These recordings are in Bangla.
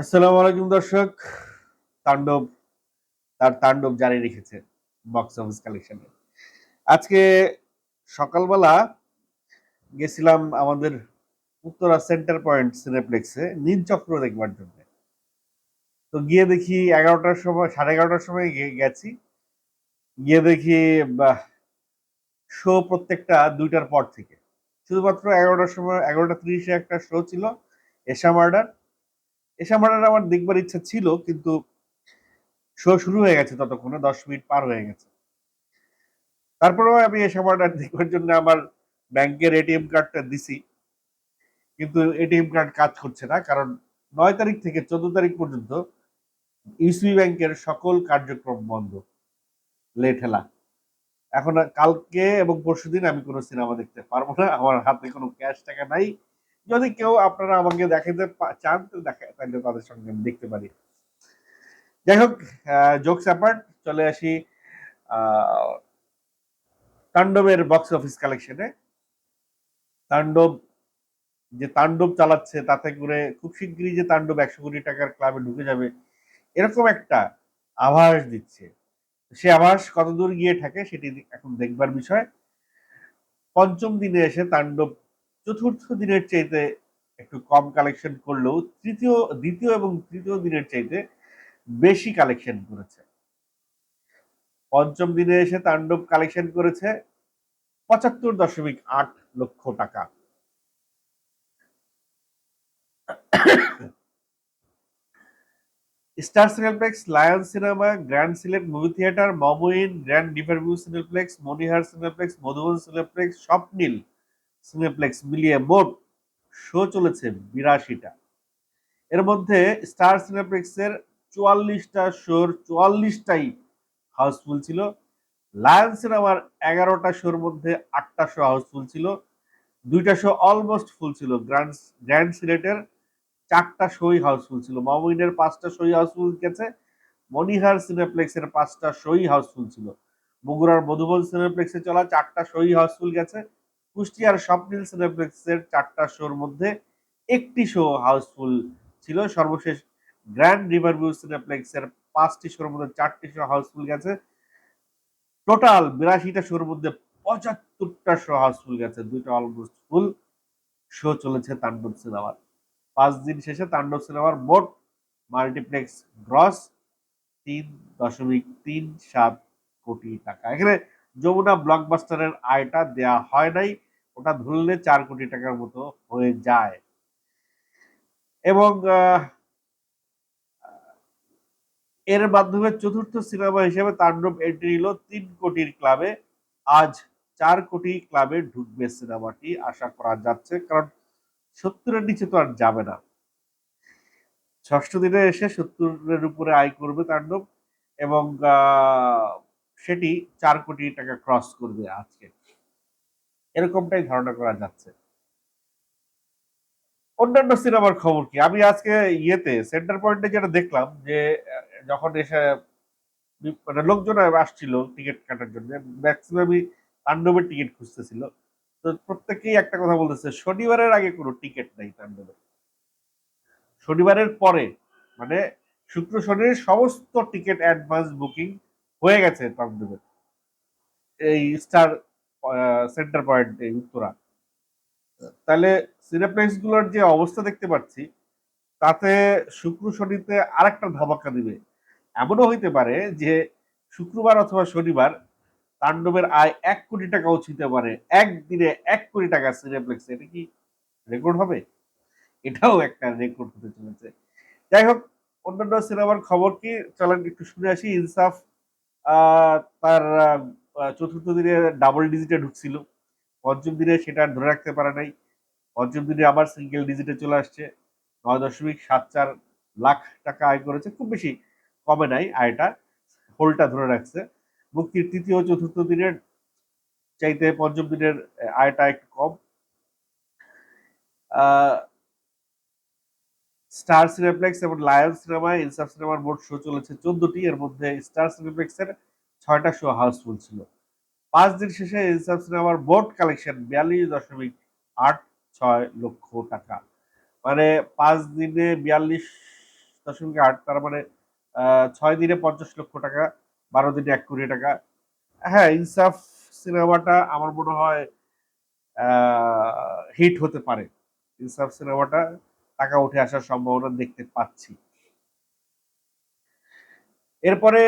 আসসালামু আলাইকুম দর্শক। তাণ্ডব, তার তাণ্ডব জারি রেখেছে বক্স অফিস কালেকশনে আজকে সকালবেলা গেছিলাম আমাদের উত্তরা সেন্টার পয়েন্ট সিনেপ্লেক্সে নীল চক্র দেখবার জন্য। তো গিয়ে দেখি এগারোটার সময়, সাড়ে এগারোটার সময় গেছি। গিয়ে দেখি শো প্রত্যেকটা দুইটার পর থেকে। শুধুমাত্র এগারোটার সময়, এগারোটা ত্রিশে একটা শো ছিল, এশা মার্ডার এশা মার্ডার আমার দেখবার ইচ্ছা ছিল, কিন্তু শো শুরু হয়ে গেছে ততক্ষণে, দশ মিনিট পার হয়ে গেছে। তারপরেও আমি এশা মার্ডার দেখবার জন্য আমার ব্যাংকের এটিএম কার্ডটা দিছি। কিন্তু এটিএম কার্ড কাজ করছে না, কারণ নয় তারিখ থেকে চোদ্দ তারিখ পর্যন্ত ইউসিবি ব্যাংকের সকল কার্যক্রম বন্ধ লেঠেলা এখন কালকে এবং পরশুদিন আমি কোনো সিনেমা দেখতে পারব না, আমার হাতে কোনো ক্যাশ টাকা নাই। যদি কেউ আপনারা আমাকে দেখাতে চান, তো দেখা, তাহলে তাদের সঙ্গে আমি দেখতে পারি। যাই হোক জোকস অ্যাপার্ট চলে আসি তাণ্ডবের বক্স অফিস কালেকশনে তাণ্ডব, যে তাণ্ডব চালাচ্ছে, তাতে করে খুব শিগগিরই যে তাণ্ডব একশো কোটি টাকার ক্লাবে ঢুকে যাবে, এরকম একটা আভাস দিচ্ছে। সে আভাস কতদূর গিয়ে থাকে সেটি এখন দেখবার বিষয়। পঞ্চম দিনে এসে তাণ্ডব চতুর্থ দিনের চাইতে একটু কম কালেকশন করলেও তৃতীয়, দ্বিতীয় এবং তৃতীয় দিনের চাইতে বেশি কালেকশন করেছে। পঞ্চম দিনে এসে তাণ্ডব কালেকশন করেছে পঁচাত্তর দশমিক আট লক্ষ টাকা। Star cineplex, lion cinema, grand Sylhet movie theatre, মমইন, grand ডিভারভিউ cineplex Monihar cineplex, Modhuban cineplex, Swapnil. Cineplex মিলিয়ে মোট শো চলেছে বিরাশিটা। এর মধ্যে স্টার সিনেপ্লেক্সের চুয়াল্লিশটা শোর চুয়াল্লিশটাই হাউসফুল ছিল। লায়ন সিনেমার এগারোটা শোর মধ্যে আটটা শো হাউসফুল ছিল। দুইটা শো অলমোস্ট ফুল ছিল। গ্র্যান্ড গ্র্যান্ড সিলেটের চারটা শোই হাউসফুল ছিল। মামুইনের পাঁচটা শোই হাউসফুল গেছে। মনিহার সিনেপ্লেক্সের পাঁচটা শোই হাউসফুল ছিল। বগুড়ার মধুবন সিনেপ্লেক্সে চলা চারটা শোই হাউসফুল গেছে। কুষ্টিয়ার স্বপ্নিল সিনেপ্লেক্সের চারটা শোর মধ্যে একটি শো হাউসফুল ছিল। সর্বশেষ গ্র্যান্ড রিভারভিউ সিনেপ্লেক্সের পাঁচটি শোর মধ্যে চারটি শো হাউসফুল গেছে। টোটাল বিরাশিটা শোর মধ্যে পঁচাত্তরটা শো হাউসফুল গেছে। দুইটা অলমোস্ট ফুল শো চলেছে তাণ্ডব সিনেমার। পাঁচ দিন শেষে তাণ্ডব সিনেমার মোট মাল্টিপ্লেক্স গ্রস তিন দশমিক তিন সাত কোটি টাকা। এখানে যমুনা ব্লকবাস্টারের আয়টা দেয়া হয় নাই। ওটা ধরলে চার কোটি টাকার মতো হয়ে যায়। এবং এর মাধ্যমে চতুর্থ সিনেমা হিসেবে তাণ্ডব এন্ট্রি নিল তিন কোটির ক্লাবে আজ চার কোটি ক্লাবে ঢুকবে সিনেমাটি, আশা করা যাচ্ছে, কারণ সত্তরের নিচে তো আর যাবে না। ষষ্ঠ দিনে এসে সত্তরের উপরে আয় করবে তাণ্ডব এবং সেটি চার কোটি টাকা ক্রস করবে আজকে। এরকমটাই ধারণা করা যাচ্ছে। অন্যান্য সিনেমার খবর কি? আমি আজকে ইয়েতে সেন্টার পয়েন্টে যেটা দেখলাম যে যখন এসে মানে লোকজন আসছিল টিকিট কাটার জন্য ম্যাক্সিমামই তাণ্ডবের টিকিট খুঁজতেছিল। তো প্রত্যেকেই একটা কথা বলতেছে, শনিবারের আগে কোনো টিকিট নাই তাণ্ডবের। শনিবারের পরে মানে শুক্র শনির সমস্ত টিকিট অ্যাডভান্স বুকিং হয়ে গেছে তাণ্ডবের। এই স্টার সেন্টার পয়েন্ট উত্তরা। তাহলে সিনেপ্লেক্সগুলোর যে অবস্থা দেখতে পাচ্ছি, তাতে শুক্র শনিতে আরেকটা ধামাকা দিবে। এমনও হইতে পারে যে শুক্রবার অথবা শনিবার তাণ্ডবের আয় এক কোটি টাকাও ছুঁতে পারে। একদিনে এক কোটি টাকা সিনেপ্লেক্স এটা কি রেকর্ড হবে? এটাও একটা রেকর্ড হতে চলেছে। যাই হোক, অন্যান্য সিনেমার খবর কি? চলেন একটু শুনে আসি। ইনসাফ তার চতুর্থ দিনে ডাবল ডিজিটে ঢুকছিল। পঞ্চম দিনে সেটা ধরে রাখতে পারে নাই। পঞ্চম দিনে আবার সিঙ্গেল ডিজিটে চলে আসছে। নয় দশমিক সাত চার লাখ টাকা আয় করেছে। খুব বেশি কমে নাই আয়টা হোলটা ধরে রাখছে। মুক্তির তৃতীয় চতুর্থ দিনের চাইতে পঞ্চম দিনের আয়টা একটু কম। স্টার সিনেপ্লেক্স এবং লায়ন সিনেমায় ইনসাফ সিনেমার মোট শো চলেছে চোদ্দটি। এর মধ্যে স্টার সিনেপ্লেক্সের ছয়টা শো হাউসফুল ছিল। পাঁচ দিন শেষে ইনসাফ সিনেমার মোট কালেকশন বিয়াল্লিশ দশমিক আট ছয় লক্ষ টাকা। মানে পাঁচ দিনে বিয়াল্লিশ দশমিক আট, তার মানে ছয় দিনে পঞ্চাশ লক্ষ টাকা, বারো দিনে এক কোটি টাকা। হ্যাঁ ইনসাফ সিনেমাটা আমার মনে হয় হিট হতে পারে। ইনসাফ সিনেমাটা টাকা উঠে আসার সম্ভাবনা দেখতে পাচ্ছি। এরপরে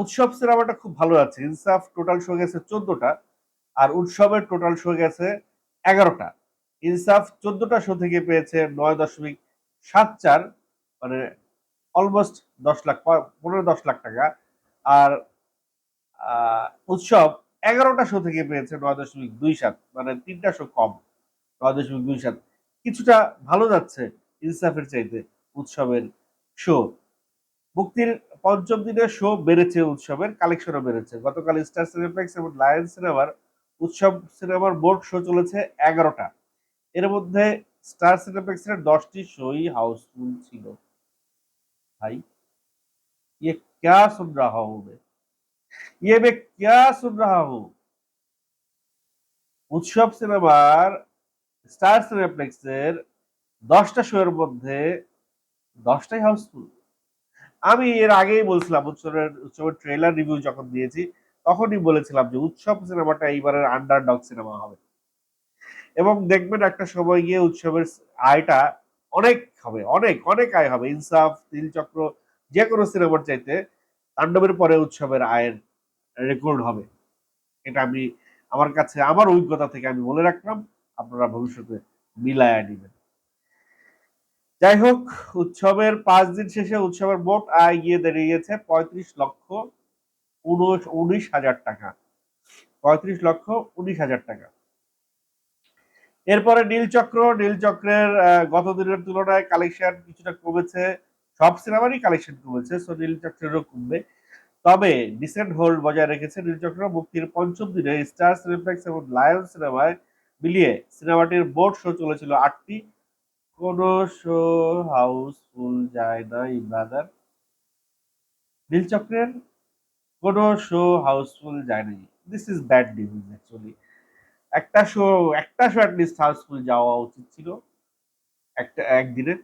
উৎসব সিনেমাটা খুব ভালো আছে। ইনসাফ টোটাল শো গেছে চোদ্দটা, আর উৎসবের টোটাল শো গেছে এগারোটা। ইনসাফ চোদ্দটা শো থেকে পেয়েছে নয় দশমিক সাত চার মানে অলমোস্ট দশ লাখ পনেরো দশ লাখ টাকা। আর উৎসব এগারোটা শো থেকে পেয়েছে নয় দশমিক দুই সাত মানে তিনটা শো কম, নয় দশমিক দুই সাত। কিছুটা ভালো যাচ্ছে ইনসাফের চাইতে উৎসবের শো। মুক্তির পঞ্চম দিনের শো বেড়েছে উৎসবের কালেকশনও বেড়েছে গতকাল স্টার সিনেপ্লেক্স এবং লায়ন সিনেমার উৎসব সিনেমার বোর্ড শো চলেছে এগারোটা এর মধ্যে স্টার সিনেপ্লেক্সের দশটি শোই হাউসফুল ছিল ভাই ये क्या सुन रहा हूं मैं ये मैं क्या सुन रहा हूं উৎসব সিনেমার স্টার সিনেপ্লেক্সের দশটা শো এর মধ্যে দশটাই হাউসফুল আমি এর আগেই বলছিলাম, উৎসবের উৎসবের ট্রেলার রিভিউ যখন দিয়েছি, তখনই বলেছিলাম যে উৎসব সিনেমাটা এইবারের আন্ডার ডগ সিনেমা হবে। এবং দেখবেন একটা সময় গিয়ে উৎসবের আয়টা অনেক হবে, অনেক অনেক আয় হবে। ইনসাফ তিলচক্র যে কোনো সিনেমার চাইতে তাণ্ডবের পরে উৎসবের আয়ের রেকর্ড হবে। এটা আমি, আমার কাছে, আমার অভিজ্ঞতা থেকে আমি বলে রাখলাম। আপনারা ভবিষ্যতে মিলায় নেবেন। যাই হোক উৎসবের পাঁচ দিন শেষে উৎসবের মোট আয় গিয়ে দাঁড়িয়েছে পঁয়ত্রিশ লক্ষ উনিশ হাজার টাকা। পঁয়ত্রিশ লক্ষ উনিশ হাজার টাকা। এরপরে নীলচক্র, নীলচক্রের গত দিনের তুলনায় কালেকশন কিছুটা কমেছে। সব সিনেমারই কালেকশন কমেছে সো নীলচক্রেরও কমবে। তবে ডিসেন্ট হোল্ড বজায় রেখেছে নীলচক্র, মুক্তির পঞ্চম দিনে স্টার সিনেপ্লেক্স এবং লায়ন সিনেমায় মিলিয়ে সিনেমাটির বোর্ড শো চলেছিল আটটি। কোন শো হাউসফুল যায় না ব্রাদার নীলচক্রের কোন শো হাউসফুল যায় নাই this is bad news actually একটা শো একটা শো অ্যাটলিস্ট হাউসফুল যাওয়া উচিত ছিল। একটা, একদিনে।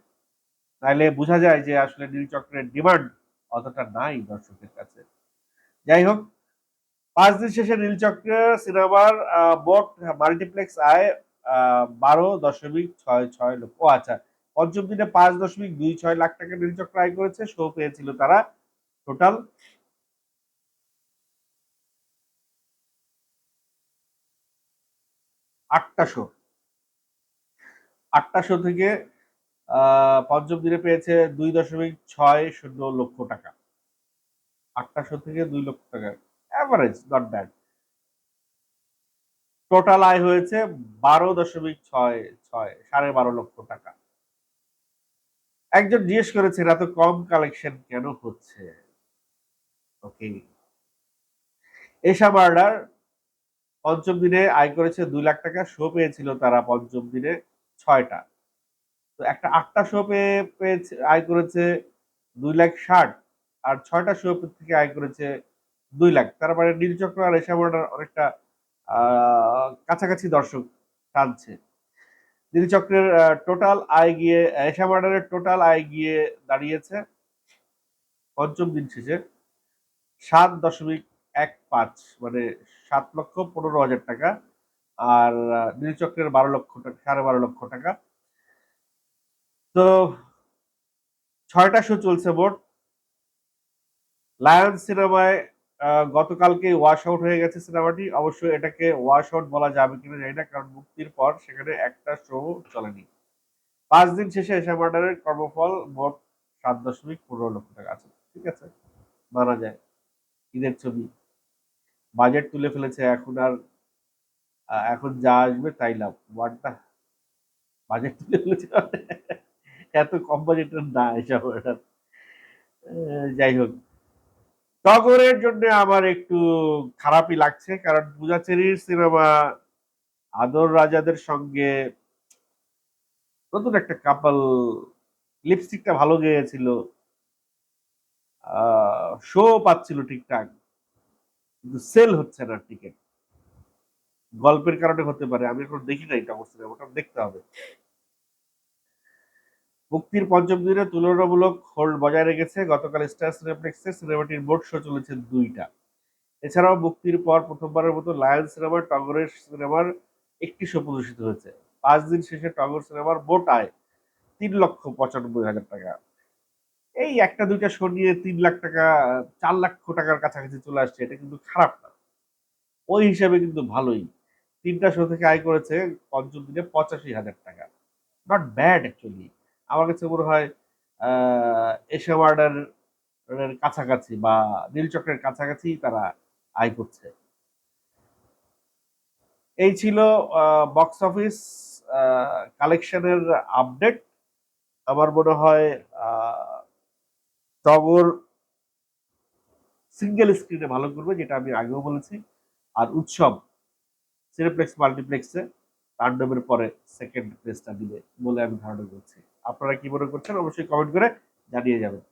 তাহলে বোঝা যায় যে আসলে নীলচক্রের ডিমান্ড অতটা নাই দর্শকের কাছে। যাই হোক, পাঁচ দিন শেষে নীলচক্রের সিনেমার মোট মাল্টিপ্লেক্স আয় বারো দশমিক ছয় ছয় লক্ষ। ও আচ্ছা পঞ্চম দিনে পাঁচ দশমিক দুই ছয় লাখ টাকা নীলচক্র আয় করেছে শো পেয়েছিল তারা টোটাল আটটা শো আটটা শো থেকে পঞ্চম দিনে পেয়েছে দুই দশমিক ছয় শূন্য লক্ষ টাকা। আটটা শো থেকে দুই লক্ষ টাকা। অ্যাভারেজ নট ব্যাড টোটাল আয় হয়েছে বারো দশমিক ছয় ছয়, সাড়ে বারো লক্ষ টাকা। একজন জিজ্ঞেস করেছেন এত কম কালেকশন কেন হচ্ছে? ওকে এশা মার্ডার পঞ্চম দিনে আয় করেছে দুই লাখ টাকা শো পেয়েছিল তারা পঞ্চম দিনে ছয়টা। তো একটা আটটা শো পেয়ে, পেয়েছে, আয় করেছে দুই লাখ ষাট, আর ছয়টা শো থেকে আয় করেছে দুই লাখ। তার মানে নীলচক্র আর এশা মার্ডার অনেকটা কাছাকাছি দর্শক টানছে নীলচক্রের টোটাল আয় গিয়ে এশা মার্ডারের টোটাল আয় গিয়ে দাঁড়িয়েছে পঞ্চম দিন শেষে সাত দশমিক এক পাঁচ মানে সাত লক্ষ পনেরো হাজার টাকা আর নীলচক্রের বারো লক্ষ টাকা, সাড়ে বারো লক্ষ টাকা। তো ছয়টা শো চলছে মোট। লায়ন সিনেমায় গতকালকে ওয়াশ আউট হয়ে গেছে সিনেমাটি অবশ্যই এটাকে ওয়াশ আউট বলা যাবে কিনা জানি না, কারণ মুক্তির পর সেখানে একটা শো চলেনি। পাঁচ দিন শেষে এসে মার্ডারের কর্মফল মোট সাত দশমিক পনেরো লক্ষ টাকা আছে। ঠিক আছে? মানা যায়। ঈদের ছবি। বাজেট তুলে ফেলেছে, এখন আর এখন যা আসবে তাই লাভ। ওয়ানটা বাজেট তুলে ফেলেছে এত কম বাজেটের না, এসব যাই হোক। টগরের জন্য আমার একটু খারাপই লাগছে, কারণ পূজাচেরির সিনেমা আদর রাজাদের সঙ্গে নতুন একটা কাপাল লিপস্টিকটা ভালো গিয়েছিল। শো পাচ্ছিল ঠিকঠাক, কিন্তু সেল হচ্ছে না টিকিট গল্পের কারণে হতে পারে, আমি এখন দেখি নাই টগর সিনেমা ওটা দেখতে হবে। মুক্তির পঞ্চম দিনে তুলনামূলক হোল্ড বজায় রেখেছে। গতকাল স্টার সিনেপ্লেক্সে সিনেমাটির বোর্ড শো চলেছে দুইটা। এছাড়াও মুক্তির পর প্রথমবারের মতো লায়ন সিনেমার টগরের সিনেমার একটি শো প্রদর্শিত হয়েছে। পাঁচ দিন শেষে টগর সিনেমার মোট আয় তিন লক্ষ পঁচানব্বই হাজার টাকা। এই একটা দুইটা শো নিয়ে তিন লাখ টাকা, চার লক্ষ টাকার কাছাকাছি চলে আসছে, এটা কিন্তু খারাপ না। ওই হিসাবে কিন্তু ভালোই। তিনটা শো থেকে আয় করেছে পঞ্চম দিনে পঁচাশি হাজার টাকা। নট ব্যাড অ্যাকচুয়ালি আমার কাছে মনে হয় এশিয়া ওয়ার্ডের কাছাকাছি বা নীলচক্রের কাছাকাছি তারা আয় করছে। এই ছিল বক্স অফিস কালেকশনের আপডেট আমার মনে হয় টগর সিঙ্গেল স্ক্রিনে ভালো করবে, যেটা আমি আগেও বলেছি। আর উৎসব সিনেপ্লেক্স মাল্টিপ্লেক্সে তাণ্ডবের পরে সেকেন্ড প্লেসটা দিবে বলে আমি ধারণা করছি। আপনারা কি মনে করছেন অবশ্যই কমেন্ট করে জানিয়ে যাবেন।